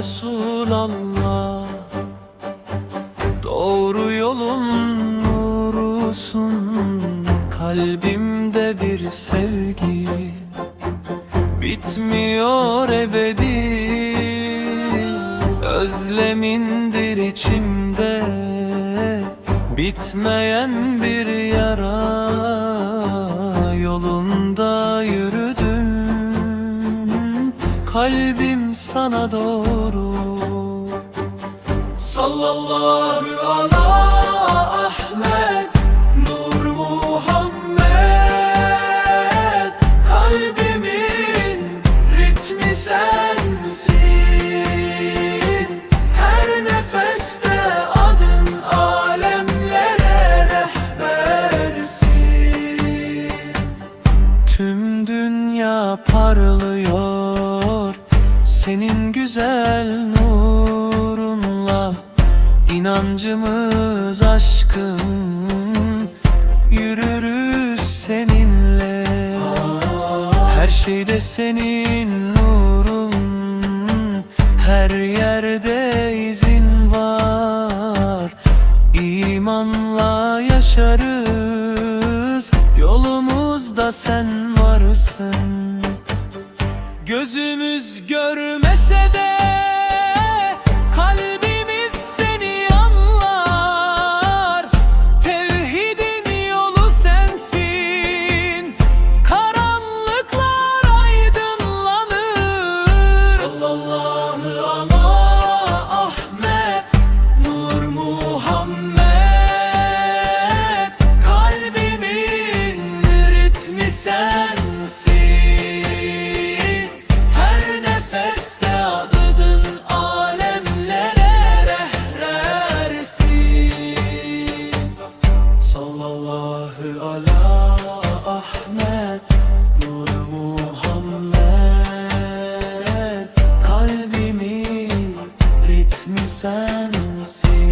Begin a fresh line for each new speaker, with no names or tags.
Resulallah Doğru yolun nurusun Kalbimde bir sevgi Bitmiyor ebedi. Özlemindir içimde Bitmeyen bir yara Yolunda yürüdüm Kalbim sana doğru. Sallallahu ala Ahmet Nur Muhammed. Kalbimin ritmi sensin. Her nefeste adın alemlere rehbersin. Tüm dünya parlıyor senin güzel nurunla inancımız aşkın. Yürürüz seninle. Her şeyde senin nurun. Her yerde izin var. İmanla yaşarız. Yolumuzda sen varsın Gözümüz görmese de mi sensin?